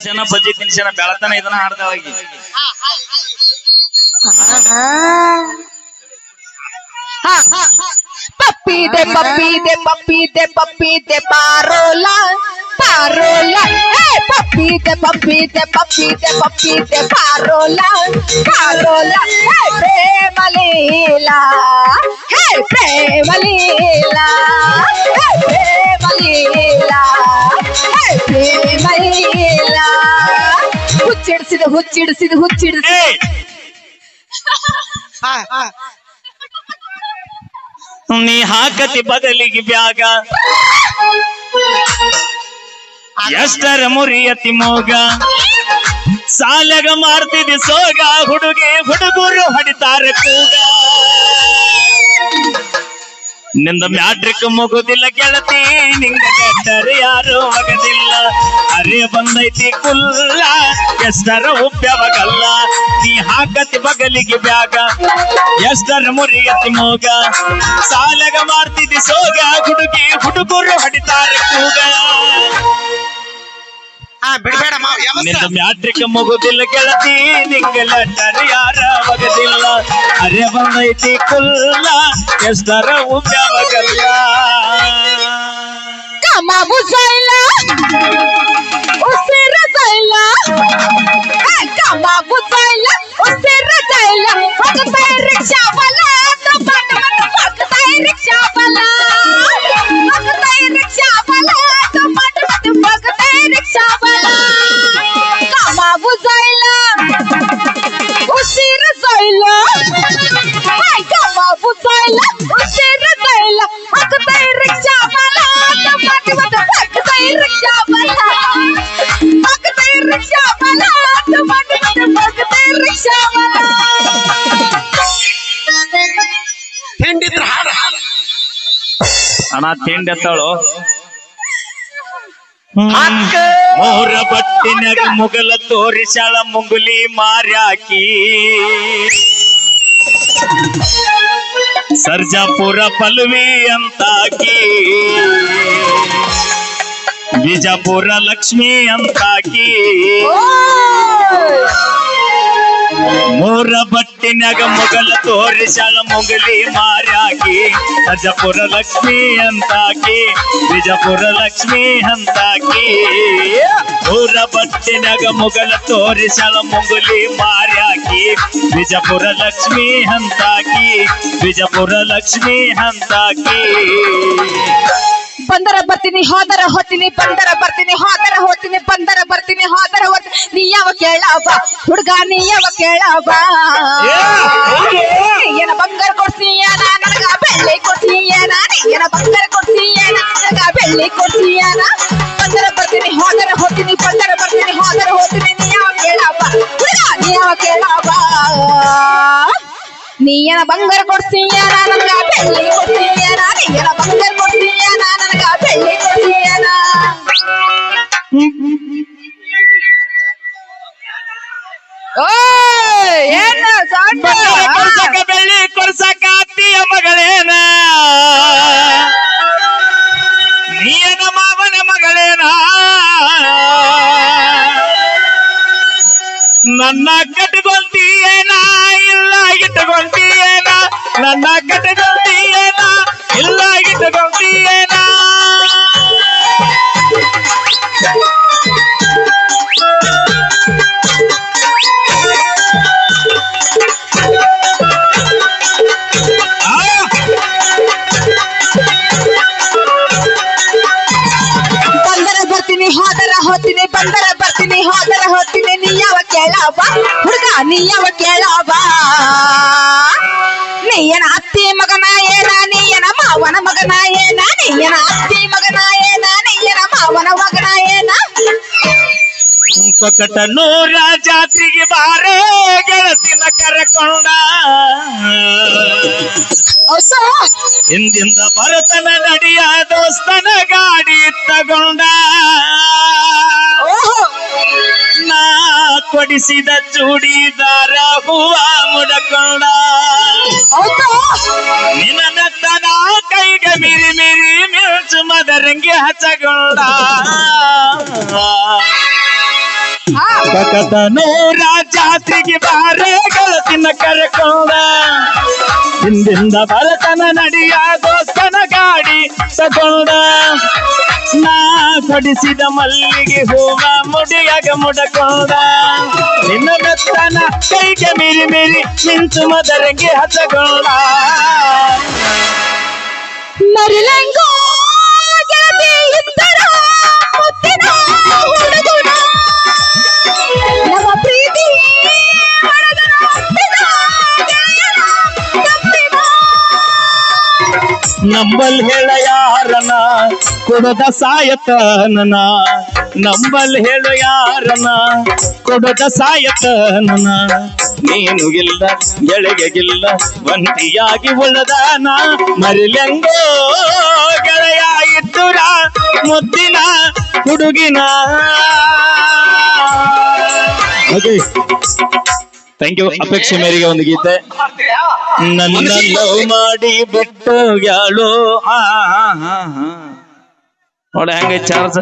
ಜನ ಬಜ್ಜಿ ತಿನ್ಸನ ಬೆಳತನ ಇದನ್ನ ಹಾಡ್ದವಾಗಿ ಪಪ್ಪಿ ದೆ ಪಪ್ಪಿ ದೆ ಪಪ್ಪಿ ದೆ ಪಪ್ಪಿ ದೆ ಪಾರೋಲ ಪಾರೋಲ ಏ ಪಪ್ಪಿ ದೆ ಪಪ್ಪಿ ದೆ ಪಪ್ಪಿ ದೆ ಪಪ್ಪಿ ದೆ ಪಾರೋಲ ಪಾರೋಲ ಹೇ ಪ್ರೇಮ ಲೀಲಾ ಹೇ ಪ್ರೇಮ ಹುಚ್ಚಿಡಿಸಿದ ಹುಚ್ಚಿಡಿಸಿದ ಹುಚ್ಚಿಡಿಸಿದ. ಏಯ್! ನೀ ಹಾಕತಿ ಬದಲಿಗೆ ಬ್ಯಾಗ. ಎಷ್ಟರ ಮುರಿಯತಿ ಮೋಗ. ಸಾಲಗ ಮಾಡ್ತಿದ್ದಿ ಸೋಗ. ಹುಡುಗಿ ಹುಡುಗರು ಹೊಡಿತಾರೆ ಕೂಗ. ನಿಂದ ಮ್ಯಾಟ್ರಿಕ್ ಮುಗುದಿಲ್ಲ ಗೆಳತಿ. ನಿಂಗ ಯಾರು ಮಗದಿಲ್ಲ ಅರೆ ಬಂದೈತಿ ಕುಲ್ಲ ಎಷ್ಟರ ಉಪ್ಯವಾಗಲ್ಲ ನೀ ಹಾಕತಿ ಬಗಲಿಗೆ ಬ್ಯಾಗ ಎಷ್ಟರ ಮುರಿಯತಿ ಮೋಗ ಸಾಲಗ ಮಾಡ್ತಿದ್ದಿ ಸೋಗ ಹುಡುಗಿ ಹುಡುಗರು ಹೊಡಿತಾರ ಕೂಗ. ಹಾ ಬಿಡ್ಬೇಡ ಮಾವ ನಿಂದ ಯಾವತ್ತ ಮ್ಯಾಟ್ರಿಕ್ ಮುಗುದಿಲ್ಲ ಗೆಳತಿ ನಿಂಗ ಲೆಟ್ಟರ್ ಯಾರ ಬಗದಿಲ್ಲ ಅರೆ ಬಂದೈತಿ ಕುಲ್ಲ ಎಷ್ಟರ उसे रजाइला कामा बुजाइला उसे रजाइला भगता है रिक्शा वाला तो बट बट भगता है रिक्शा वाला भगता है रिक्शा वाला तो बट बट भगता है रिक्शा वाला कामा बुजाइला उसे रजाइला कामा बुजाइला उसे रजाइला भगता है रिक्शा वाला तो बट बट भगता है रिक्शा वाला ಅಣ್ಣ ತಿಂಡಿ ಎತ್ತಾಳು? ಮೋರ ಬಟ್ಟಿನಾಗ ಮುಗಲ ತೋರಿಸಾಳ ಮುಂಗುಲಿ ಮಾರ್ಯಾಕಿ. ಸರ್ಜಾಪುರ ಪಲ್ವಿ ಅಂತಾಕಿ. ಬಿಜಾಪುರ ಲಕ್ಷ್ಮಿ ಅಂತಾಕಿ. ಬಟ್ಟಿನಾಗ ತೋರಿ ತೋರಿಸಾಳ ಮೊಗಲಿ ಮಾರ್ಯಾಕಿ. ಅಜಪುರ ಲಕ್ಷ್ಮಿ ಅಂತಾಕಿ, ಬಿಜಾಪುರ ಲಕ್ಷ್ಮಿ ಅಂತಾಕಿ. ಊರ ಬಟ್ಟಿನಾಗ ಮುಗಲ ತೋರಿಸಾಳ ಮೊಗಲಿ ಮಾರ್ಯಾಕಿ. ಬಿಜಾಪುರ ಲಕ್ಷ್ಮಿ ಅಂತಾಕಿ, ಬಿಜಾಪುರ ಲಕ್ಷ್ಮಿ ಅಂತಾಕಿ. ಬಂದರ ಬರ್ತೀನಿ ಹೋದರ ಹೋತೀನಿ ಬಂದರ ಬರ್ತೀನಿ ಹೋದರ ಹೋತೀನಿ ಬಂದರ ಬರ್ತೀನಿ ಹೋದರ ಹೋತೀನಿ ನೀ ಯಾವ ಕೇಳವ? ಹುಡುಗ ನೀ ಯಾವ ಕೇಳವ? ಏನ ಬಂಗಾರ ಕೊಡ್ತೀಯನ ನನಗ ಬೆಳ್ಳಿ ಕೊಡ್ತೀಯನ ಏನ ಬಂಗಾರ ಕೊಡ್ತೀಯನ ನನಗ ಬೆಳ್ಳಿ ಕೊಡ್ತೀಯನ ಬಂದರ ಬರ್ತೀನಿ ಹೋದರ ಹೋತೀನಿ ಬಂದರ ಬರ್ತೀನಿ ಹೋದರ ಹೋತೀನಿ ನೀ ಯಾವ ಕೇಳವ? ಹುಡುಗ ನೀ ಯಾವ ಕೇಳವ? ನೀಯನ ಬಂಗಾರ ಕೊಡ್ತೀಯ ನನಗ ಬೆಳ್ಳಿ ಕೊಡ್ತೀಯ ನೀಯನ ಬಂಗಾರ ಕೊಡ್ತೀಯ ನನಗ ಬೆಳ್ಳಿ ಕೊಡ್ತೀಯ ಕೊಡ್ಸಕ ಬೆಳ್ಳಿ ಕೊಡ್ಸಕ ಅತ್ತಿಯ ಮಗಳೇನ? ನೀನ ಮಾವನ ಮಗಳೇನ? ನನ್ನ ಕಟ್ಕೊಳ್ತೀಯ ಇಲ್ಲ ಇಟ್ಕೊಂತೀಯೇನ ನನ್ನ ಕಟ್ಕೊಂತೀಯೇನ ಹುಡುಗ ನೀಯವ ಕೇಳವ. ನೀಯನ ಅತ್ತಿ ಮಗನ ಏನ ನೀಯನ ಮಾವನ ಮಗನ ಏನ ನೀಯನ ಅತ್ತಿ ಮಗನ ಏನ ನೀಯನ ಮಾವನ ಮಗನ ಏನ ಕೊಕ್ಕಟ ನೂರ ಜಾತ್ರೆಗೆ ಬಾರೇ ಗೆಳತಿನ ಕರಕೊಂಡ. ಹಿಂದಿಂದ ಭರತನ ನಡಿಯ ದೋಸ್ತನ ಗಾಡಿ ತಗೊಂಡ. ಕೊಡಿಸಿದ ಚೂಡಿದಾರ ಹೂವ ಮುಡಕೋಣ. ಹೌದು. ನಿನ್ನ ನರ್ತನ ಕೈಗೆ ಮಿರಿ ಮಿರಿ ಮಿರ್ಚು ಮದರಂಗಿ ಹಚ್ಚಗೋಣ. ನೂರ ಜಾತ್ರೆಗೆ ಬಾರ ಗೆಳತಿನ ಕರಕೋಣ ಹಿಂದಿಂದ ಬಲತನ ನಡಿಯ ದೋಸ್ತನ ಗಾಡಿ ತಗೊಂಡ. ನಾ ಕೊಡಿಸಿದ ಮಲ್ಲಿಗೆ ಹೂವ ಮುಡಿಯಾಗ ಮುಡಕೊಂಡ. ನಿನ್ನ ಬೆತ್ತನ ಕೈಗೆ ಮಿರಿ ಮಿರಿ ನಿಂತು ಮದರಂಗೆ ಹಚ್ಚಗೊಂಡ ಮರಿಲಂಗೋ ನಂಬಲ್ ಹೇಳ ಯಾರನ? ಕೊಡದ ಸಾಯತನನ. ನಂಬಲ್ ಹೇಳು ಯಾರನ? ಕೊಡದ ಸಾಯತನನ. ನೀನು ಇಲ್ಲ ಗೆಳೆಗೆಗಿಲ್ಲ ಒಂಟಿಯಾಗಿ ಉಳದಾನ. ಮರಿಲೆಂಗೋ ಗೆಳೆಯ ಇದ್ದುರ, ಮುದ್ದಿನ ಹುಡುಗಿನ. ಥ್ಯಾಂಕ್ ಯು ಅಪೇಕ್ಷೆ ಮೇರೆಗೆ ಒಂದು ಗೀತೆ. ನನ್ನ ಲವ್ ಮಾಡಿ ಬಿಟ್ಟು ಯಾಳು? ಆ. ನೋಡ ಹೆಂಗ ಚಾರ್ಜ್.